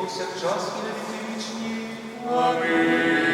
повсякчас і на віки вічні. Амінь.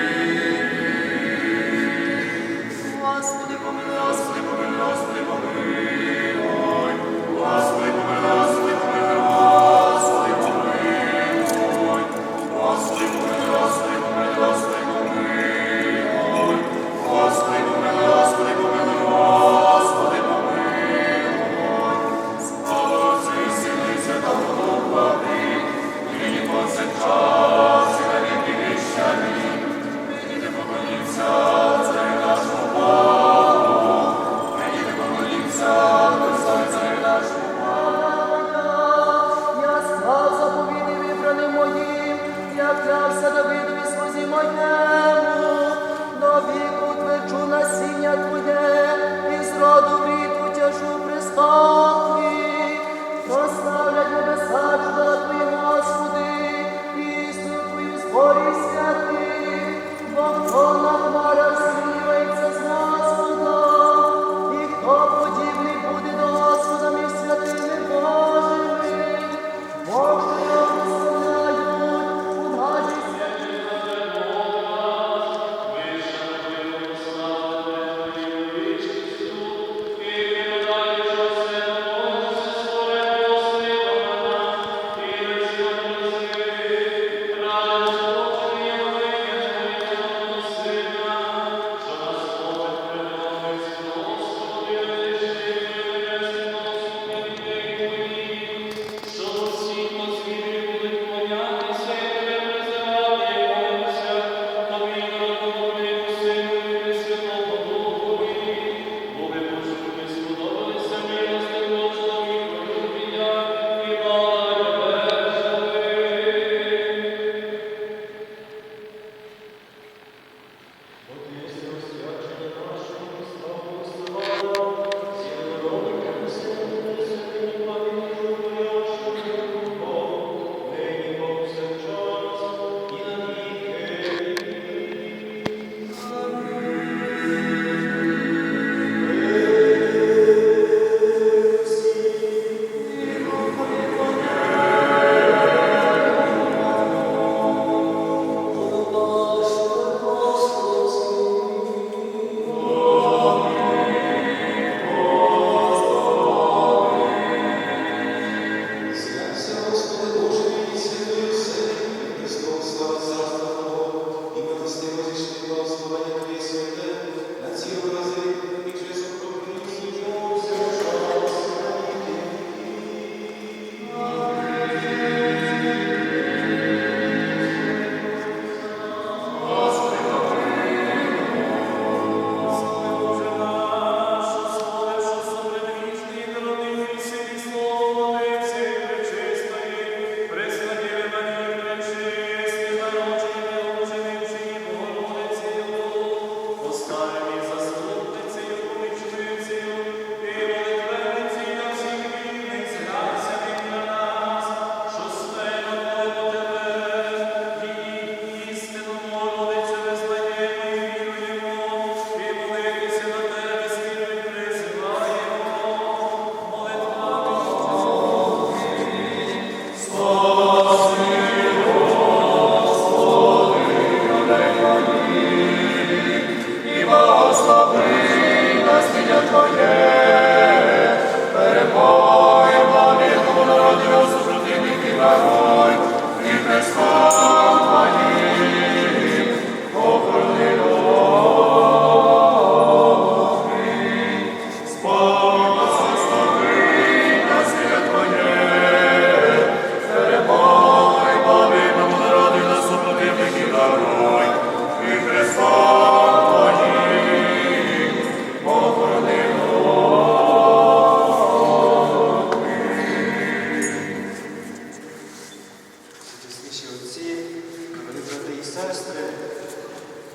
сестри,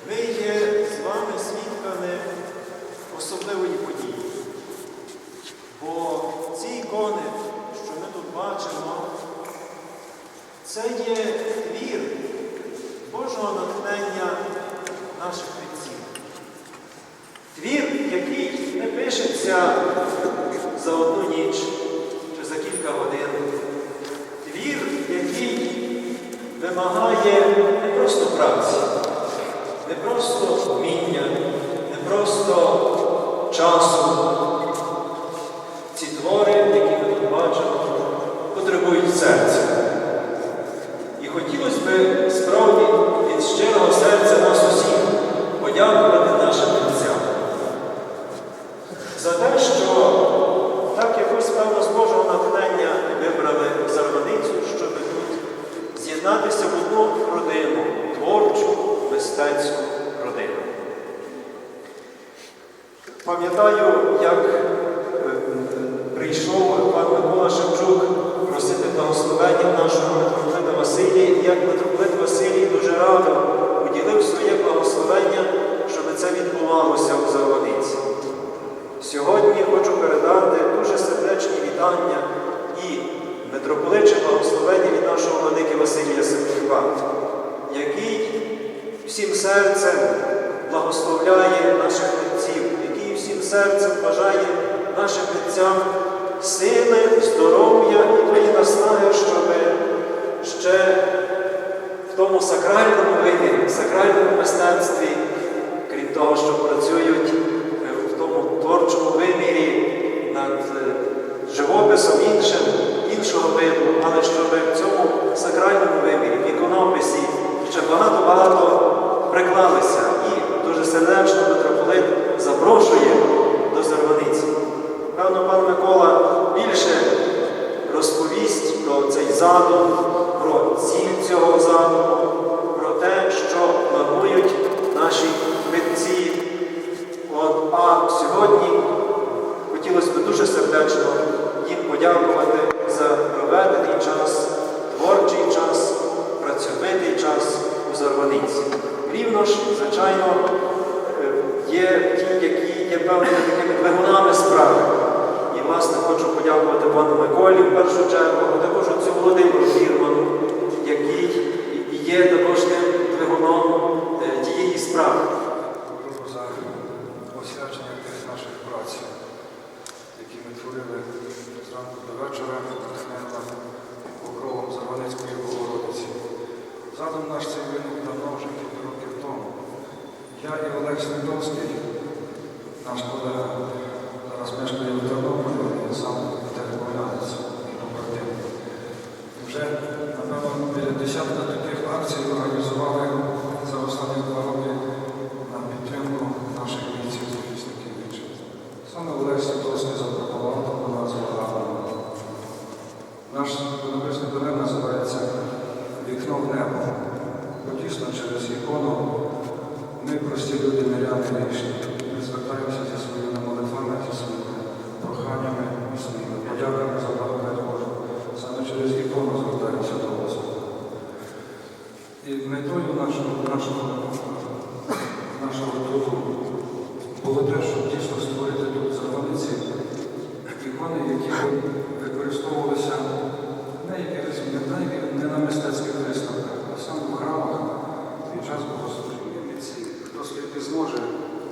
ми є з вами свідками особливої події. Бо ці ікони, що ми тут бачимо, це є твір Божого натхнення наших отців. Твір, який не пишеться за одну ніч чи за кілька годин. Твір, який вимагає праці, не просто вміння, не просто часу. Ці твори, які ми тут бачимо, потребують серця. І хотілося б справді від щирого серця нас усіх подякувати нашим отцям за те, що так якось певно з Божого натхнення вибрали Зарваницю, щоб тут з'єднатися в одну родину, творчу, мистецьку родину. Пам'ятаю, як е, прийшов пан Микола Шевчук просити благословення нашого митрополита Василія, і як митрополит Василій дуже радо уділив своє благословення, щоб це відбувалося у Зарваниці. Сьогодні хочу передати дуже сердечні вітання і митрополиче благословення від нашого владики Василія Сергійова, який всім серцем благословляє наших отців, який всім серцем бажає нашим отцям сили, здоров'я і тої наснаги, щоб ще в тому сакральному вимірі, сакральному мистецтві, крім того, що працюють е, в тому творчому вимірі над е, живописом іншим, іншого виду, але щоб в цьому організували було те, щоб дійсно створити тут зарваниці ікони, які використовувалися не, якихось, не, на мистецьких виставках, а саме в храмах під час богослужіння митців. Хто скільки зможе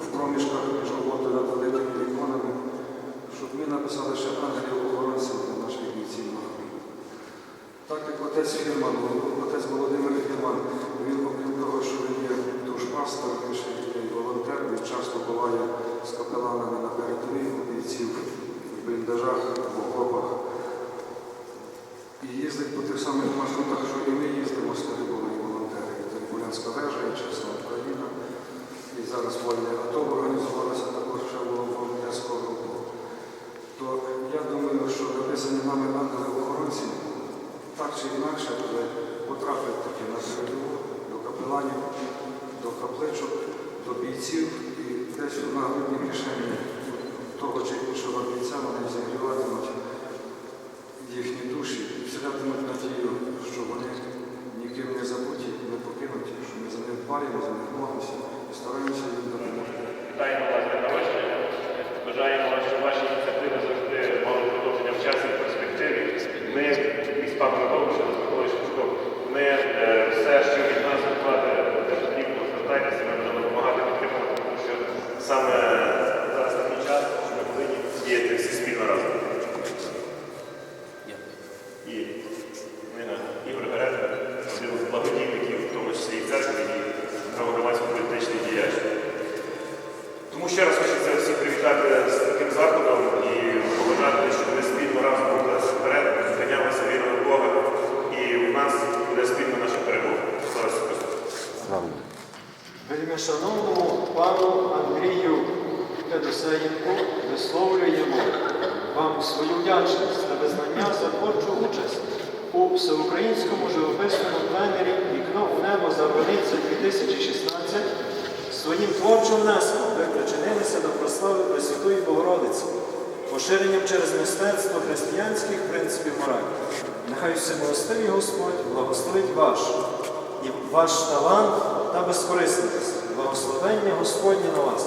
в проміжках між роботою над великими іконами, щоб ми написали ще ангелів охоронців для наших бійців на. Так як отець Фірман, отець Володимир Фірман, він, окрім того, що він є душпастор, він ще є і волонтер, він часто буває з капеланами на передовій у бійців в бліндажах, в окопах. І їздить по тих самих маршрутах, що і ми їздимо, старі були волонтери. І Терполянська вежа, і Чесна Україна. І зараз вольне АТО організувалося також ще було волонтерського групу. То я думаю, що написані нами ангели-охоронці так чи інакше буде потрапити таки на передову, до капеланів, до капличок, до бійців і десь у грудній кишені того чи іншого бійця вони зігріватимуть їхні душі і вселятимуть надію, що вони ніким не забуті, не покинуті, що ми за ним дбаємо, свою вдячність та визнання за творчу участь у всеукраїнському живописному пленері Вікно у небо за Зарваниця 2016. Своїм творчим внеском ви причинилися до прослави Пресвятої Богородиці, поширенням через мистецтво християнських принципів моралі. Нехай всемилостивий Господь благословить ваш і ваш талант та безкорисливість, благословення Господнє на вас,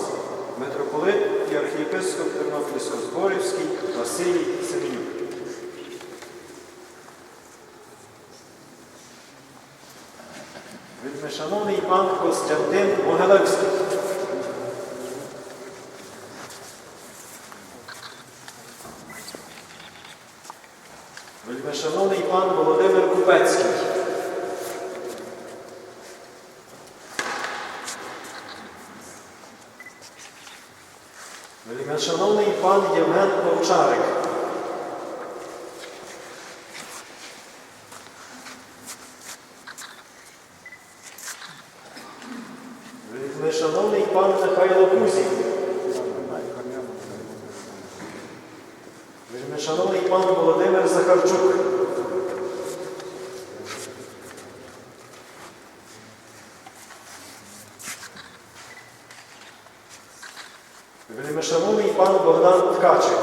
митрополит і архієпископ Тернопільсько-Зборівський Василій Семенюк. Вельмишановний пан Костянтин Могилевський. Вельмишановний пан Володимир Купецький. Вельмишановний пан Євген Овчарик. Вельмишановний пан Богдан Ткачик.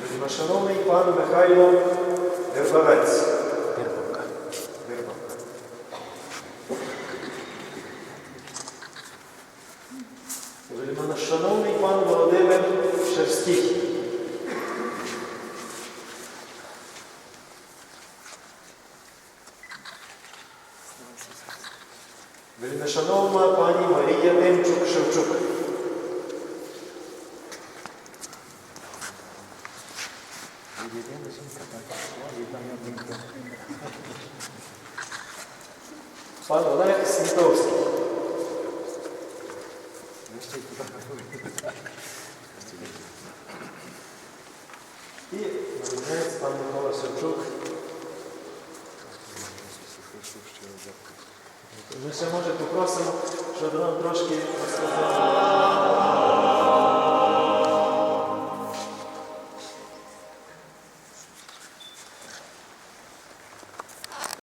Вельмишановний пан Михайло Гербавець. Гербавка. Вельмишановний пан Володимир Шерстій. اللهم طالب علي امشك شمشك Son olarak sizde olsun. Ми ще може попросимо, щоб нам трошки розказали.